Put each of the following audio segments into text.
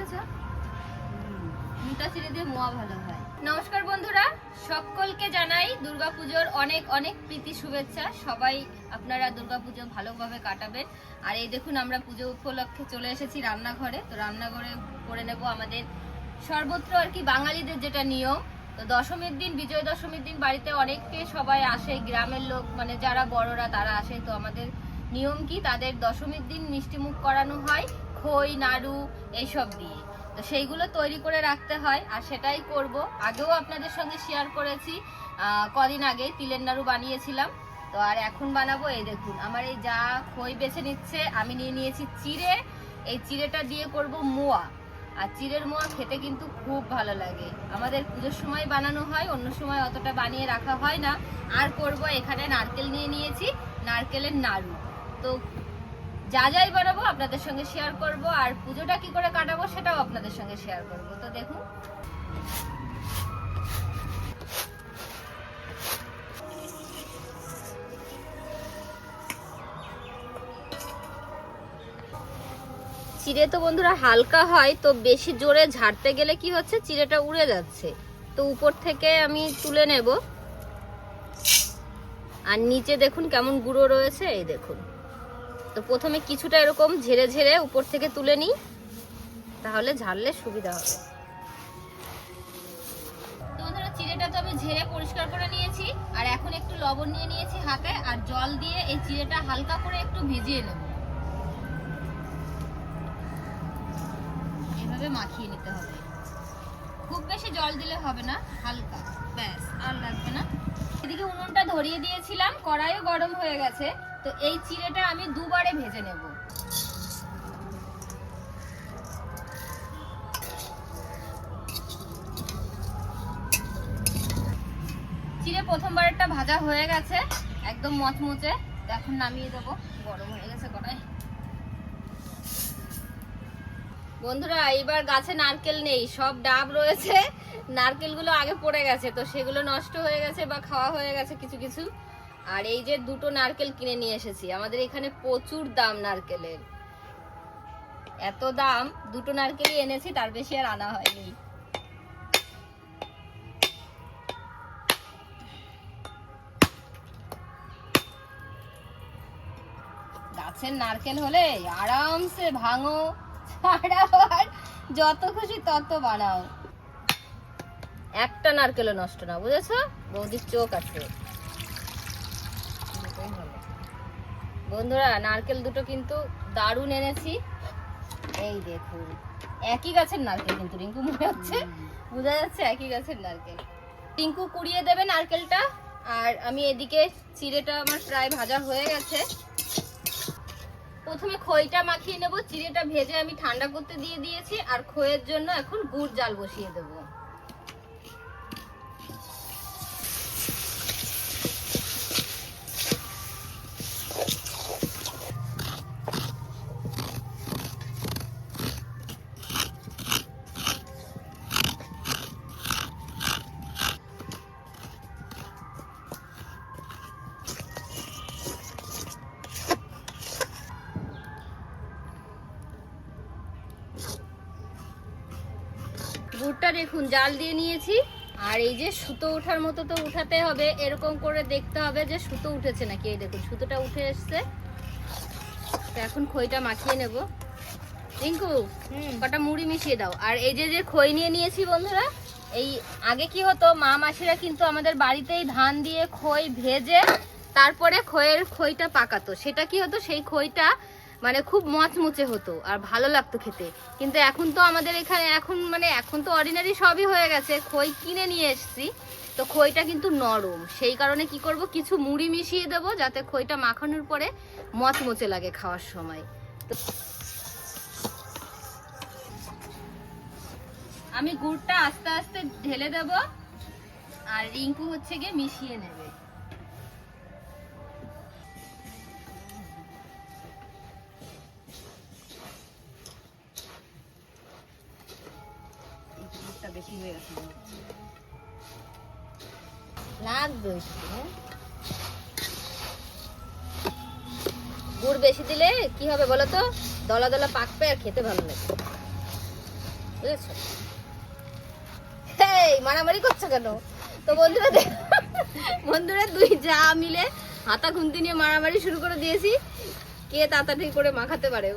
বুঝেছ? মোটা মোয়া ভালো হয়। নমস্কার বন্ধুরা, সকলকে জানাই দুর্গাপুজোর অনেক অনেক প্রীতি শুভেচ্ছা। সবাই আপনারা দুর্গাপুজো ভালোভাবে কাটাবেন। আর এই দেখুন, আমরা পুজো উপলক্ষে চলে এসেছি রান্নাঘরে। তো রান্নাঘরে করে নেব আমাদের সর্বত্র আর কি বাঙালিদের যেটা নিয়ম। তো দশমীর দিন, বিজয় দশমীর দিন বাড়িতে অনেককে সবাই আসে, গ্রামের লোক মানে যারা বড়রা তারা আসে। তো আমাদের নিয়ম কি? তাদের দশমীর দিন মিষ্টিমুখ করানো হয়। খই, নাড়ু এইসব দিয়ে। তো সেইগুলো তৈরি করে রাখতে হয় আর সেটাই করব। আগেও আপনাদের সঙ্গে শেয়ার করেছি। কদিন আগে তিলের নাড়ু বানিয়েছিলাম। তো আর এখন বানাবো, এই দেখুন, আমার এই যা খই বেছে নিচ্ছে, আমি নিয়ে নিয়েছি চিড়ে। এই চিড়েটা দিয়ে করব মোয়া। আর চিড়ের মোয়া খেতে কিন্তু খুব ভালো লাগে। আমাদের পুজোর সময় বানানো হয়, অন্য সময় অতটা বানিয়ে রাখা হয় না। আর করব এখানে নারকেল নিয়ে নিয়েছি, নারকেলের নাড়ু। তো যা যাই বানাবো আপনাদের সঙ্গে শেয়ার করব, আর পুজোটা কি করে কাটাবো সেটাও আপনাদের সঙ্গে শেয়ার করব। তো দেখুন। চিড়ে তো বন্ধুরা হালকা হয়, তো বেশি জোরে ঝাড়তে গেলে কি হচ্ছে, চিড়েটা উড়ে যাচ্ছে। তো উপর থেকে আমি তুলে নেব। আর নিচে দেখুন কেমন গুঁড়ো রয়েছে, এই দেখুন। তো প্রথমে কিছুটা এরকম ঝেড়ে ঝেড়ে উপর থেকে তুলে নিই, তাহলে ঝাড়লে সুবিধা হবে। চিড়েটা তো আমি ঝেড়ে পরিষ্কার করে নিয়েছি, আর এখন একটু লবণ নিয়ে নিয়েছি হাতে, আর জল দিয়ে এই চিড়েটা হালকা করে একটু ভিজিয়ে নেব। এভাবে মাখিয়ে নিতে হবে। খুব বেশি জল দিলে হবে না, হালকা, ব্যাস, আর লাগবে না। এদিকে উনুনটা ধরিয়ে দিয়েছিলাম, কড়াইও গরম হয়ে গেছে। তো এই চিড়েটা আমি দুবারে ভেজে নেব। চিড়ে প্রথমবারটা ভাজা হয়ে গেছে, একদম মচমচে। এখন নামিয়ে দেবো, গরম হয়ে গেছে কড়াই বন্ধুরা, এইবার গাছে নারকেল নেই, সব ডাব রয়েছে। নারকেলগুলো আগে পড়ে গেছে, তো সেগুলো নষ্ট হয়ে গেছে বা খাওয়া হয়ে গেছে কিছু কিছু। আর এই যে দুটো নারকেল কিনে নিয়ে এসেছি, আমাদের এখানে প্রচুর দাম নারকেলের। এত দাম, দুটো নারকেলই এনেছি, তার বেশি আর আনা হয়নি। গাছের নারকেল হলে আরামসে ভাঙো যত খুশি তত বানাও। একটা নারকেলও নষ্ট না, বুঝেছ? বৌদির চোখ আছে দুটোই ভালো। বন্ধুরা নারকেল দুটো কিন্তু দারুণ এনেছি। এই দেখুন একই গাছের নারকেল কিন্তু রিঙ্কু মনে হচ্ছে। বোঝা যাচ্ছে একই গাছের নারকেল। রিঙ্কু কুড়িয়ে দেবে নারকেলটা আর আমি এদিকে চিড়েটা আমার প্রায় ভাজা হয়ে গেছে। প্রথমে খইটা মাখিয়ে নেব চিড়েটা ভেজে আমি ঠান্ডা করতে দিয়ে দিয়েছি আর খইয়ের জন্য এখন গুড় জাল বসিয়ে দেব। দেখুন জাল দিয়ে নিয়েছি। আর এই যে সুতো ওঠার মতো তো উঠাতে হবে এরকম করে দেখতে হবে যে সুতো উঠেছে নাকি। এই দেখুন সুতোটা উঠে এসছে। তো এখন খইটা মাখিয়ে নেব। রিঙ্কু কটা মুড়ি মিশিয়ে দাও। আর এই যে যে খই নিয়ে নিয়েছি বন্ধুরা এই আগে কি হতো মা মাসিরা কিন্তু আমাদের বাড়িতেই ধান দিয়ে খই ভেজে তারপরে খইয়ের খইটা পাকাতো। সেটা কি হতো সেই খইটা মানে খুব মচমচে হতো আর ভালো লাগতো খেতে। কিন্তু এখন তো আমাদের এখানে, এখন মানে এখন তো অর্ডিনারি সবই হয়ে গেছে। খই কিনে নিয়ে এসেছি। তো খইটা কিন্তু নরম। সেই কারণে কি করব, কিছু মুড়ি মিশিয়ে দেব যাতে খইটা মাখানোর পরে মচমচে লাগে খাওয়ার সময়। তো আমি গুড়টা আস্তে আস্তে ঢেলে দেব। আর রিঙ্কু হচ্ছে গিয়ে মিশিয়ে নেবে। বেশি হয়ে গেছে লাগবে? গুড় বেশি দিলে কি হবে বলো তো দলা দলা পাকবে আর খেতে ভালো লাগে বুঝেছ মারামারি করছ কেন তো বন্ধুরা বন্ধুরা দুই যা মিলে হাতা খুন্তি নিয়ে মারামারি শুরু করে দিয়েছি কে তাড়াতাড়ি করে মাখাতে পারে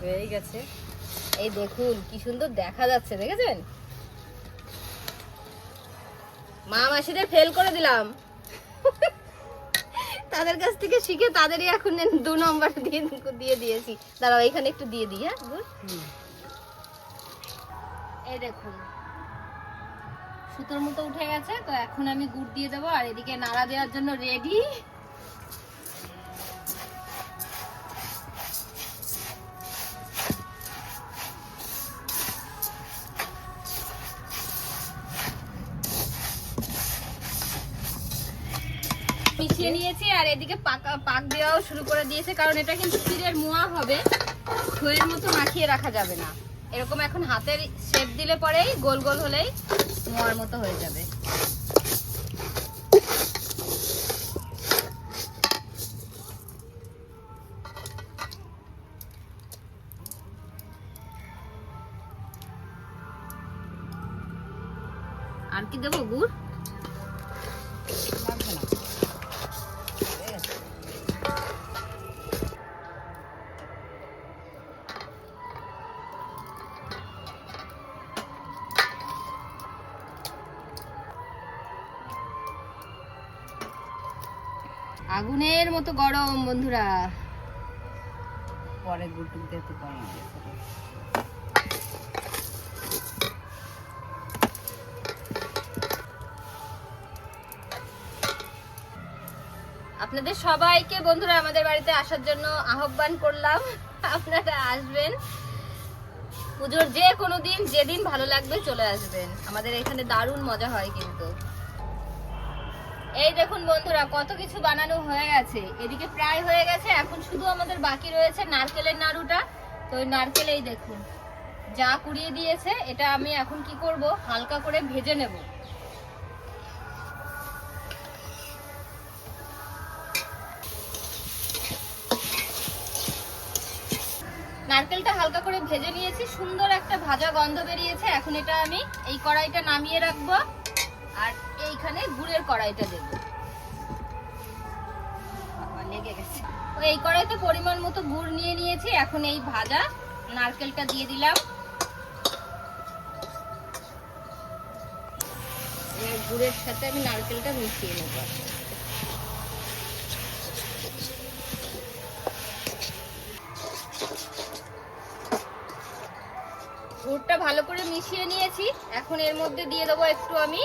হয়ে গেছে এই দেখুন, কি সুন্দর দেখা যাচ্ছে, দেখেছেন মা মাসিদের ফেল করে দিলাম। তাদের কাছ থেকে শিখে তাদেরই এখন দু নম্বর দিয়ে দিয়ে দিয়েছি। দাঁড়াও, এখানে একটু দিয়ে দিই হ্যাঁ গুড়? এই দেখুন। সুতোর মতো উঠে গেছে, তো এখন আমি গুড় দিয়ে দেবো, আর এদিকে নাড়া দেওয়ার জন্য রেডি মিশিয়ে নিয়েছি আর এদিকে পাকা পাক দেওয়াও শুরু করে দিয়েছে, কারণ এটা কিন্তু ক্ষীরের মোয়া হবে। খইয়ের মতো মাখিয়ে রাখা যাবে না। এরকম এখন হাতের শেপ দিলে পরেই গোল গোল হলেই মোয়ার মতো হয়ে যাবে। মতো গরম বন্ধুরা। পরে গুটুক দিয়ে তো গেছে। আপনাদের সবাইকে বন্ধুরা আমাদের বাড়িতে আসার জন্য আহ্বান করলাম। আপনারা আসবেন। পুজোর যে কোনো দিন যেদিন ভালো লাগবে চলে আসবেন। আমাদের এখানে দারুণ মজা হয় কিন্তু। এই দেখুন বন্ধুরা, কত কিছু বানানো হয়ে গেছে। এদিকে প্রায় হয়ে গেছে, এখন শুধু আমাদের বাকি রয়েছে নারকেলের নাড়ুটা। তো ওই নারকেল এই দেখুন, যা কুড়িয়ে দিয়েছে, এটা আমি এখন কি করব, হালকা করে ভেজে নেব। নারকেলটা হালকা করে ভেজে নিয়েছি, সুন্দর একটা ভাজা গন্ধ বেরিয়েছে। এখন এটা আমি এই কড়াইটা নামিয়ে রাখব। এইখানে গুড়ের কড়াইটা দেব। লেগে গেছে। এই কড়াইতে পরিমাণ মতো গুড় নিয়ে নিয়েছি, এখন এই ভাজা নারকেলটা দিয়ে দিলাম। গুড়ের সাথে আমি নারকেলটা মিশিয়ে নেব। গুড়টা ভালো করে মিশিয়ে নিয়েছি। এখন এর মধ্যে দিয়ে দেবো একটু আমি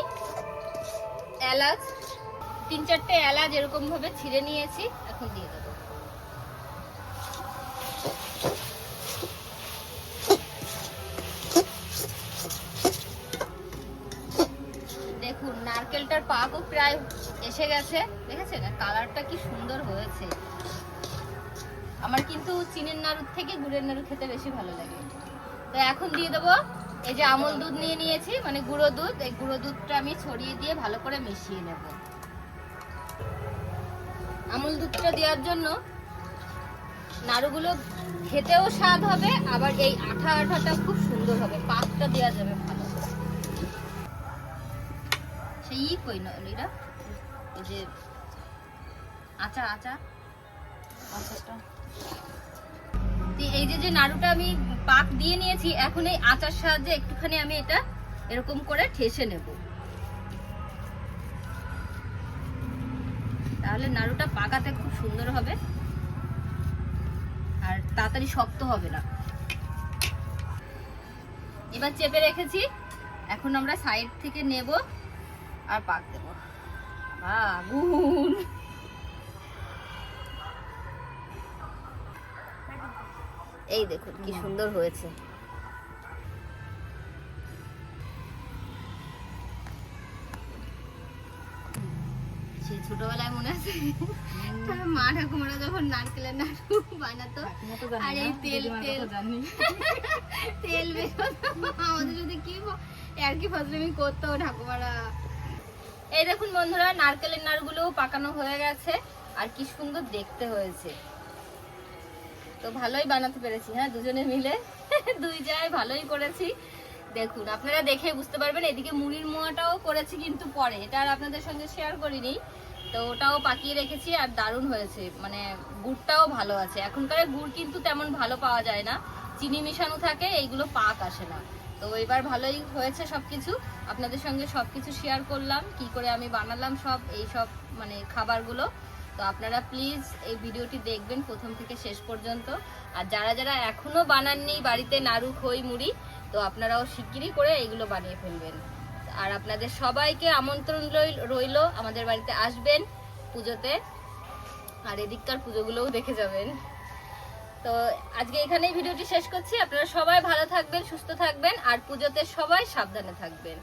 এলাচ, তিন চারটে এলাচ এরকম ভাবে ছিঁড়ে নিয়েছি, এখন দিয়ে দেবো। দেখুন, নারকেলটার পাকও প্রায় এসে গেছে, দেখেছেন? কালারটা কি সুন্দর হয়েছে। আমার কিন্তু চিনের নাড়ুর থেকে গুড়ের নাড়ু খেতে বেশি ভালো লাগে। তো এখন দিয়ে দেবো এই যে আমল দুধ নিয়ে নিয়েছি মানে গুঁড়ো দুধ, এই গুঁড়ো দুধটা আমি ছড়িয়ে দিয়ে ভালো করে মিশিয়ে নেব। আমল দুধটা দেওয়ার জন্য নাড়ুগুলো খেতেও স্বাদ হবে, আবার এই আঠা আঠাটা খুব সুন্দর হবে পাকটা দেওয়া যাবে ভালো সেই কই নলিরা এই যে আচার আচার আচারটা। এই যে যে নাড়ুটা আমি পাক দিয়ে নিয়েছি, এখন এই আচার সাহায্যে একটুখানি আমি এটা এরকম করে ঠেসে নেব। তাহলে নাড়ুটা পাকাতে খুব সুন্দর হবে। আর তাড়াতাড়ি শক্ত হবে না। এবার চেপে রেখেছি। এখন আমরা সাইড থেকে নেব আর পাক দেব। আগুন এই দেখুন কি সুন্দর হয়েছে। ছোটবেলায় মনে আছে? মা ঠাকুমারা যখন নারকেলের নাড়ু বানাতো এখনও তো জানি আর এই তেল তেল। তেল বেরোতো। আমাদের যদি কি আর কি ফজলামি করতো ঠাকুমারা। এই দেখুন বন্ধুরা নারকেলের নাড়ুগুলোও পাকানো হয়ে গেছে আর কি সুন্দর দেখতে হয়েছে। তো ভালোই বানাতে পেরেছি হ্যাঁ? দুজনে মিলে। দুই জায় ভালোই করেছি। দেখুন, আপনারা দেখে বুঝতে পারবেন, এদিকে মুড়ির মোয়াটাও করেছি কিন্তু পরে। এটা আর আপনাদের সঙ্গে শেয়ার করিনি। তো ওটাও পাকিয়ে রেখেছি আর দারুণ হয়েছে। মানে গুড়টাও ভালো আছে। এখনকার গুড় কিন্তু তেমন ভালো পাওয়া যায় না। চিনি মিশানো থাকে, এইগুলো পাক আসে না। তো এবার ভালোই হয়েছে সব কিছু আপনাদের সঙ্গে সব কিছু শেয়ার করলাম, কি করে আমি বানালাম সব, এই সব মানে খাবারগুলো। তো আপনারা প্লিজ এই ভিডিওটি দেখবেন প্রথম থেকে শেষ পর্যন্ত। আর যারা যারা এখনও বানাননি বাড়িতে নাড়ু, খই, মুড়ি, তো আপনারাও শিগগিরই করে এগুলো বানিয়ে ফেলবেন। আর আপনাদের সবাইকে আমন্ত্রণ রইল, আমাদের বাড়িতে আসবেন পুজোতে। আর এদিককার পুজোগুলোও দেখে যাবেন। তো আজকে এখানেই ভিডিওটি শেষ করছি। আপনারা সবাই ভালো থাকবেন, সুস্থ থাকবেন, আর পুজোতে সবাই সাবধানে থাকবেন।